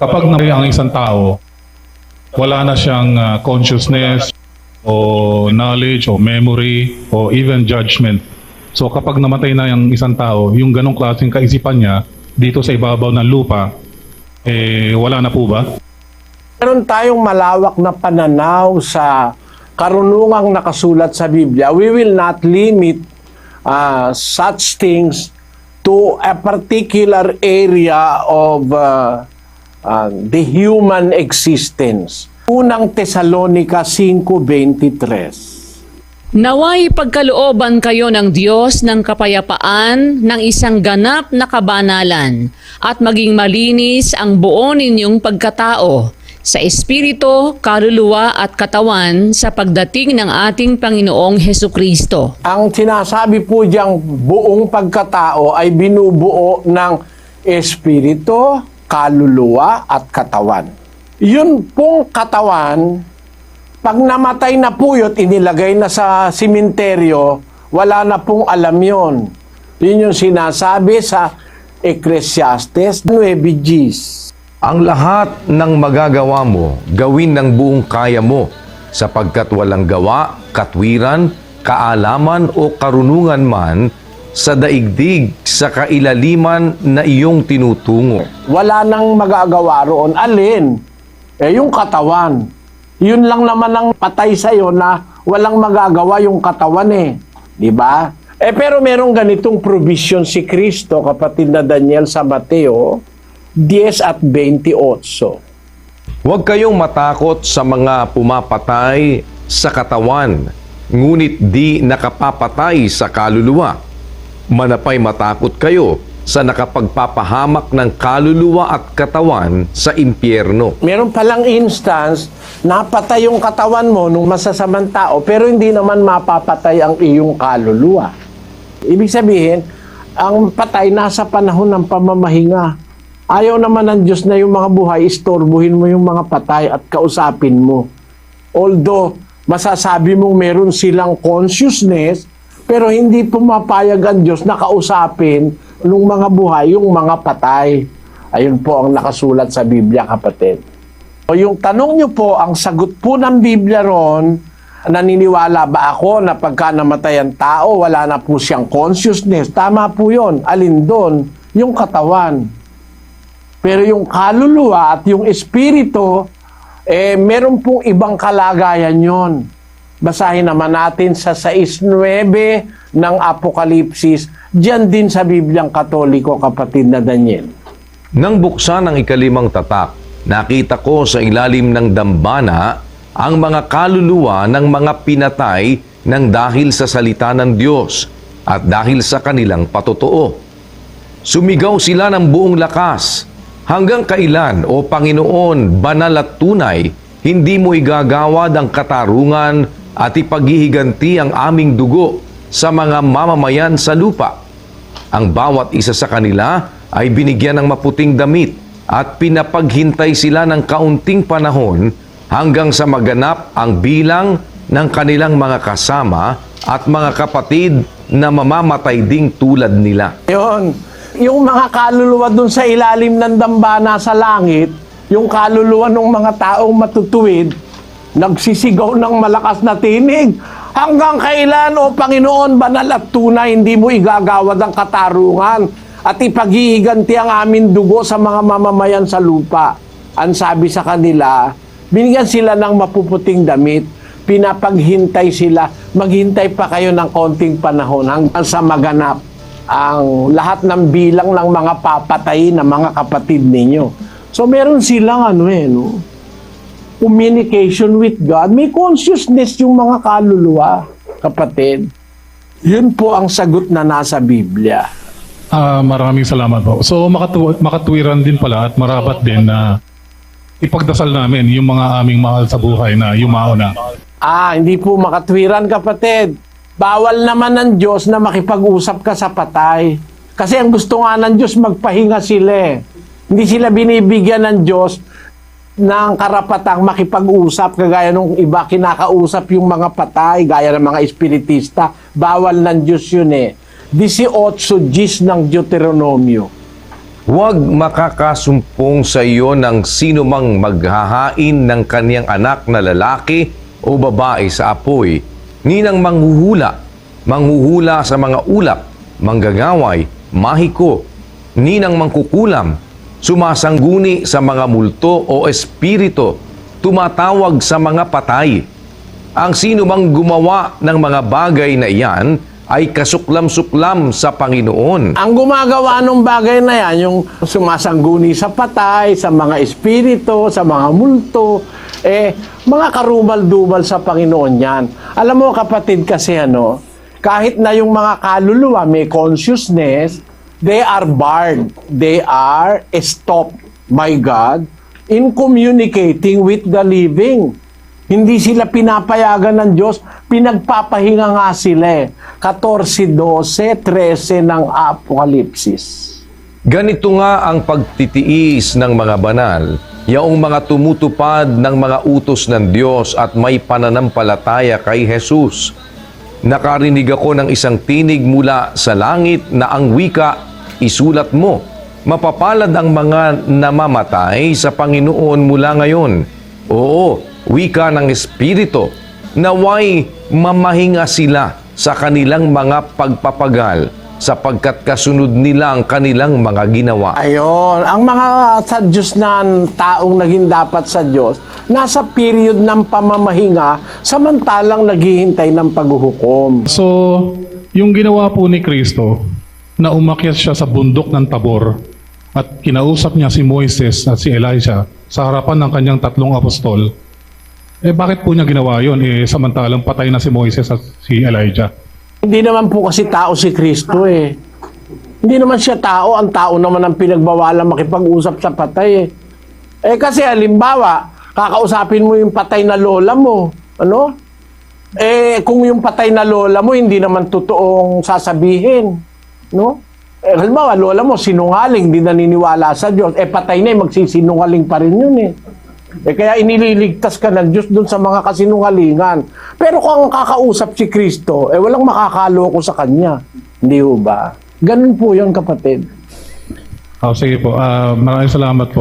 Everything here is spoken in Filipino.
kapag namatay ang isang tao, wala na siyang ah, consciousness o knowledge o memory o even judgment. So kapag namatay na yung isang tao, yung ganong klaseng kaisipan niya dito sa ibabaw ng lupa, eh wala na po ba? Meron tayong malawak na pananaw sa karunungang nakasulat sa Biblia. We will not limit uh, such things to a particular area of uh, uh, the human existence. Unang Tesalonica 5.23 Naway pagkalooban kayo ng Diyos ng kapayapaan ng isang ganap na kabanalan at maging malinis ang buo ninyong pagkatao sa espiritu, kaluluwa at katawan sa pagdating ng ating Panginoong Heso Kristo. Ang sinasabi po diyang buong pagkatao ay binubuo ng espiritu, kaluluwa at katawan. Yun pong katawan, pag namatay na po yun, inilagay na sa simenteryo, wala na pong alam yon. Yun yung sinasabi sa Ecclesiastes 9 Gs. Ang lahat ng magagawa mo, gawin ng buong kaya mo, sapagkat walang gawa, katwiran, kaalaman o karunungan man sa daigdig sa kailaliman na iyong tinutungo. wala nang magagawa roon. Alin? Eh, yung katawan. Yun lang naman ang patay sa'yo na walang magagawa yung katawan eh. Di ba? Eh, pero merong ganitong provision si Kristo, kapatid na Daniel sa Mateo, 10 at 28. Huwag kayong matakot sa mga pumapatay sa katawan, ngunit di nakapapatay sa kaluluwa. Manapay matakot kayo sa nakapagpapahamak ng kaluluwa at katawan sa impyerno. Meron palang instance, napatay yung katawan mo nung masasamang tao, pero hindi naman mapapatay ang iyong kaluluwa. Ibig sabihin, ang patay nasa panahon ng pamamahinga. Ayaw naman ng Diyos na yung mga buhay, istorbuhin mo yung mga patay at kausapin mo. Although, masasabi mong meron silang consciousness, pero hindi pumapayag ang Diyos na kausapin ng mga buhay yung mga patay. Ayun po ang nakasulat sa Biblia, kapatid. O yung tanong nyo po, ang sagot po ng Biblia ron, naniniwala ba ako na pagka namatay ang tao, wala na po siyang consciousness? Tama po yon. Alin doon? Yung katawan. Pero yung kaluluwa at yung espiritu, eh, meron pong ibang kalagayan yon. Basahin naman natin sa 6.9 ng Apokalipsis, diyan din sa Bibliang Katoliko, kapatid na Daniel. Nang buksan ang ikalimang tatak, nakita ko sa ilalim ng dambana ang mga kaluluwa ng mga pinatay ng dahil sa salita ng Diyos at dahil sa kanilang patotoo. Sumigaw sila ng buong lakas, Hanggang kailan, O Panginoon, banal at tunay, hindi mo igagawad ang katarungan at ipaghihiganti ang aming dugo sa mga mamamayan sa lupa. Ang bawat isa sa kanila ay binigyan ng maputing damit at pinapaghintay sila ng kaunting panahon hanggang sa maganap ang bilang ng kanilang mga kasama at mga kapatid na mamamatay ding tulad nila. Yun. Yung mga kaluluwa dun sa ilalim ng dambana sa langit, yung kaluluwa ng mga taong matutuwid, nagsisigaw ng malakas na tinig. Hanggang kailan, O Panginoon, banal at tunay, hindi mo igagawad ang katarungan at ipaghihiganti ang aming dugo sa mga mamamayan sa lupa. Ang sabi sa kanila, binigyan sila ng mapuputing damit, pinapaghintay sila, maghintay pa kayo ng konting panahon hanggang sa maganap ang lahat ng bilang ng mga papatay na mga kapatid ninyo. So meron silang ano eh, no? Communication with God. May consciousness yung mga kaluluwa, kapatid. Yun po ang sagot na nasa Biblia. Ah, maraming salamat po. So makatu- makatwiran din pala at marapat din na ipagdasal namin yung mga aming mahal sa buhay na yumao na. Ah, hindi po makatwiran, kapatid. Bawal naman ng Diyos na makipag-usap ka sa patay. Kasi ang gusto nga ng Diyos, magpahinga sila eh. Hindi sila binibigyan ng Diyos ng karapatang makipag-usap kagaya nung iba kinakausap yung mga patay, gaya ng mga espiritista. Bawal ng Diyos yun eh. 18 Gs ng Deuteronomio. Huwag makakasumpong sa iyo ng sino mang maghahain ng kaniyang anak na lalaki o babae sa apoy, ninang manghuhula, manghuhula sa mga ulap, manggagaway, mahiko, ninang mangkukulam, sumasangguni sa mga multo o espirito, tumatawag sa mga patay. Ang sino mang gumawa ng mga bagay na iyan ay kasuklam-suklam sa Panginoon. Ang gumagawa ng bagay na yan, yung sumasangguni sa patay, sa mga espiritu, sa mga multo, eh, mga karumal-dumal sa Panginoon yan. Alam mo kapatid kasi ano, kahit na yung mga kaluluwa may consciousness, they are barred. They are stopped by God in communicating with the living. Hindi sila pinapayagan ng Diyos, pinagpapahinga nga sila eh. 14, 12, 13 ng Apokalipsis. Ganito nga ang pagtitiis ng mga banal, yaong mga tumutupad ng mga utos ng Diyos at may pananampalataya kay Jesus. Nakarinig ako ng isang tinig mula sa langit na ang wika, isulat mo. Mapapalad ang mga namamatay sa Panginoon mula ngayon. Oo, wika ng Espiritu, naway mamahinga sila sa kanilang mga pagpapagal sapagkat kasunod nila ang kanilang mga ginawa. Ayon, ang mga sa Diyos na taong naging dapat sa Diyos, nasa period ng pamamahinga, samantalang naghihintay ng paghuhukom. So, yung ginawa po ni Kristo, na umakyat siya sa bundok ng Tabor at kinausap niya si Moises at si Elijah sa harapan ng kanyang tatlong apostol, eh bakit po niya ginawa yon? Eh samantalang patay na si Moises at si Elijah. Hindi naman po kasi tao si Kristo eh. Hindi naman siya tao, ang tao naman ang pinagbawalan makipag-usap sa patay eh. Eh kasi halimbawa, kakausapin mo yung patay na lola mo, ano? Eh kung yung patay na lola mo hindi naman totoong sasabihin, no? Eh halimbawa, lola mo sinungaling, di naniniwala sa Diyos, eh patay na eh, magsisinungaling pa rin yun eh. Eh kaya inililigtas ka ng Diyos dun sa mga kasinungalingan. Pero kung kakausap si Kristo, eh walang makakaloko sa Kanya. Hindi ba? Ganun po yun kapatid. Oh, sige po, Ah, maraming salamat po.